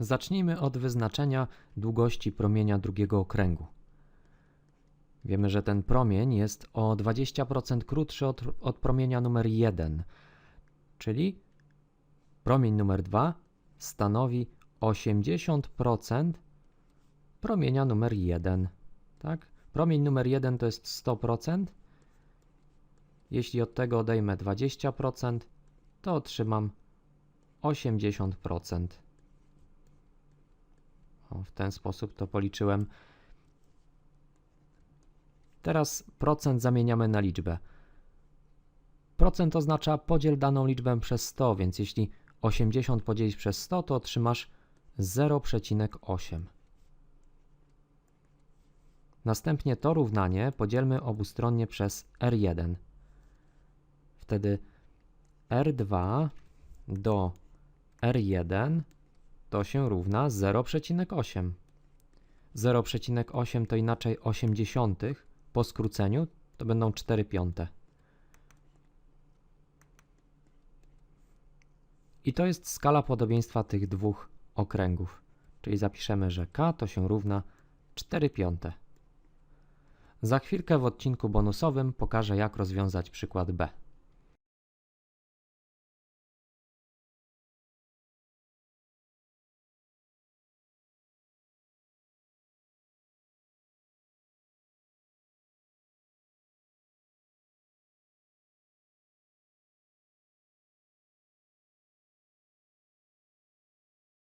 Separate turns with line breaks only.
Zacznijmy od wyznaczenia długości promienia drugiego okręgu. Wiemy, że ten promień jest o 20% krótszy od, od promienia numer 1, czyli promień numer 2 stanowi 80% promienia numer 1. Tak? Promień numer 1 to jest 100%. Jeśli od tego odejmę 20%, to otrzymam 80%. W ten sposób to policzyłem. Teraz procent zamieniamy na liczbę. Procent oznacza podziel daną liczbę przez 100, więc jeśli 80 podzielić przez 100, to otrzymasz 0,8. Następnie to równanie podzielmy obustronnie przez R1. Wtedy R2 do R1 to się równa 0,8. 0,8 to inaczej 80 po skróceniu to będą 4 piąte. I to jest skala podobieństwa tych dwóch okręgów. Czyli zapiszemy, że k to się równa 4 piąte. Za chwilkę w odcinku bonusowym pokażę jak rozwiązać przykład B.